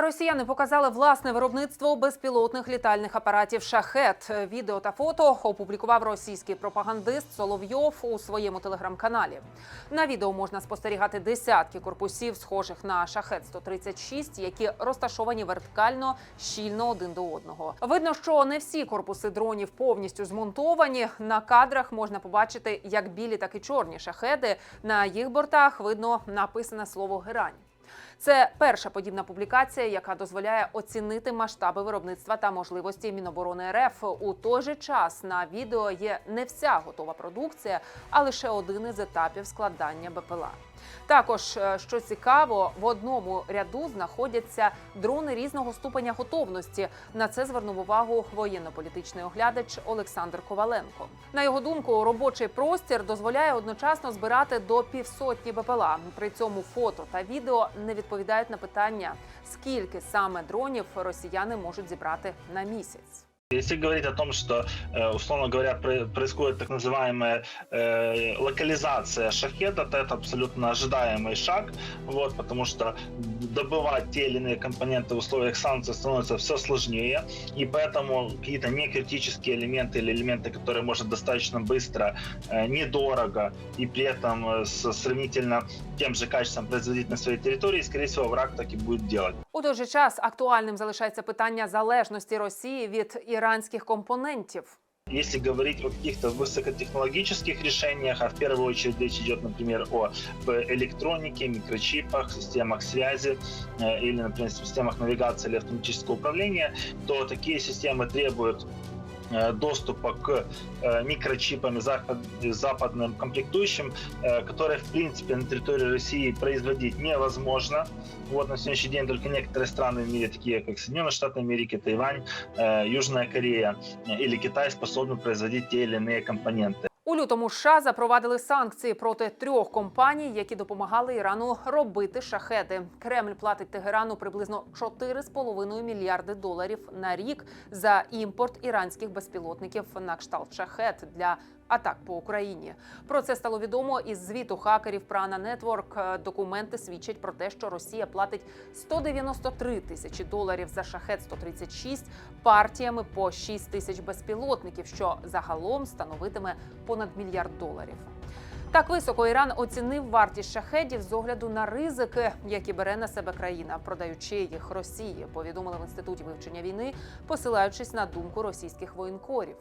Росіяни показали власне виробництво безпілотних літальних апаратів Шахет. Відео та фото опублікував російський пропагандист Соловйов у своєму телеграм-каналі. На відео можна спостерігати десятки корпусів, схожих на шахет 136 які розташовані вертикально щільно один до одного. Видно, що не всі корпуси дронів повністю змонтовані. На кадрах можна побачити як білі, так і чорні шахеди. На їх бортах видно написане слово герань. Це перша подібна публікація, яка дозволяє оцінити масштаби виробництва та можливості Міноборони РФ. У той же час на відео є не вся готова продукція, а лише один із етапів складання БПЛА. Також, е, що цікаво, в одному ряду знаходяться дрони різного ступеня готовності. На це звернув увагу воєнно-політичний оглядач Олександр Коваленко. На його думку, робочий простір дозволяє одночасно збирати до півсотні БПЛА. При цьому фото та відео не відповідають на питання, скільки саме дронів росіяни можуть зібрати на місяць. Если говорить о том, что, э, условно говоря, про- происходит так называемая э, локализация шахеда, то это абсолютно ожидаемый шаг, вот, потому что добывать те или иные компоненты в условиях санкций становится все сложнее, и поэтому какие-то некритические элементы или элементы, которые можно достаточно быстро, э, недорого и при этом э, с сравнительно тем же качеством производить на своей территории, скорее всего, враг так и будет делать. У той же час актуальним залишається питання залежності Росії від іранських компонентів. Если говорить о каких-то высокотехнологических решениях, а в первую очередь речь идет, например, о в электронике, микрочипах, системах связи э, или, например, системах навигации или автоматического управления, то такие системы требуют э, доступа к э, микрочипам и запад- западным комплектующим, э, которые, в принципе, на территории России производить невозможно. Вот на сегодняшний день только некоторые страны в мире, такие как Соединенные Штаты Америки, Тайвань, э, Южная Корея э, или Китай способны производить те или иные компоненты. Лютому США запровадили санкції проти трьох компаній, які допомагали Ірану робити шахети. Кремль платить Тегерану приблизно 4,5 мільярди доларів на рік за імпорт іранських безпілотників на кшталт шахет для атак по Україні. Про це стало відомо із звіту хакерів Прана Нетворк. Документи свідчать про те, що Росія платить 193 тисячі доларів за шахет 136 партіями по 6 тисяч безпілотників, що загалом становитиме понад мільярд доларів. Так високо Іран оцінив вартість шахедів з огляду на ризики, які бере на себе країна, продаючи їх Росії. Повідомили в інституті вивчення війни, посилаючись на думку російських воєнкорів.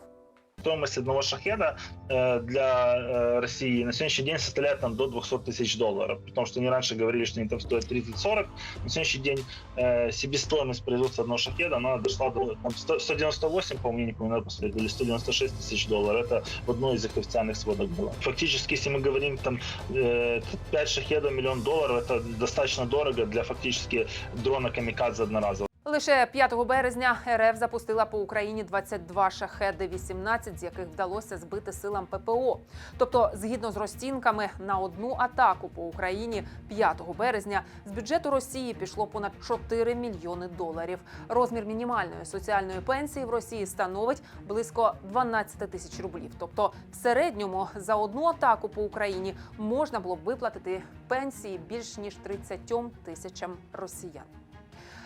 Стоимость одного шахеда э, для э, России на сегодняшний день составляет там, до 200 тысяч долларов. Потому что они раньше говорили, что они там стоят 30-40. На сегодняшний день э, себестоимость производства одного шахеда она дошла до там, 100 198, по-моему, не помню, посмотреть, или 196 тысяч долларов. Это в одной из их официальных сводок было. Фактически, если мы говорим там э, 5 шахедов, миллион долларов, это достаточно дорого для фактически дрона камикадзе одноразового. Лише 5 березня РФ запустила по Україні 22 шахеди, 18 з яких вдалося збити силам ППО. Тобто, згідно з розцінками, на одну атаку по Україні 5 березня з бюджету Росії пішло понад 4 мільйони доларів. Розмір мінімальної соціальної пенсії в Росії становить близько 12 тисяч рублів. Тобто, в середньому за одну атаку по Україні можна було б виплатити пенсії більш ніж 30 тисячам росіян.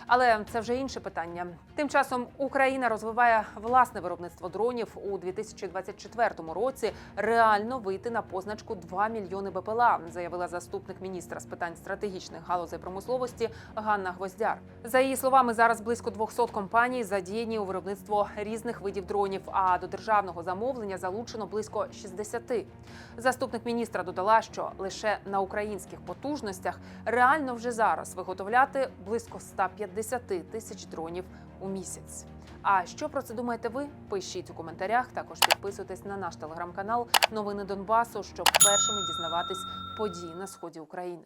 Але це вже інше питання. Тим часом Україна розвиває власне виробництво дронів у 2024 році. Реально вийти на позначку 2 мільйони БПЛА, заявила заступник міністра з питань стратегічних галузей промисловості Ганна Гвоздяр. За її словами, зараз близько 200 компаній задіяні у виробництво різних видів дронів. А до державного замовлення залучено близько 60. Заступник міністра додала, що лише на українських потужностях реально вже зараз виготовляти близько 150 тисяч дронів у місяць. А що про це думаєте ви? Пишіть у коментарях. Також підписуйтесь на наш телеграм-канал Новини Донбасу, щоб першими дізнаватись події на сході України.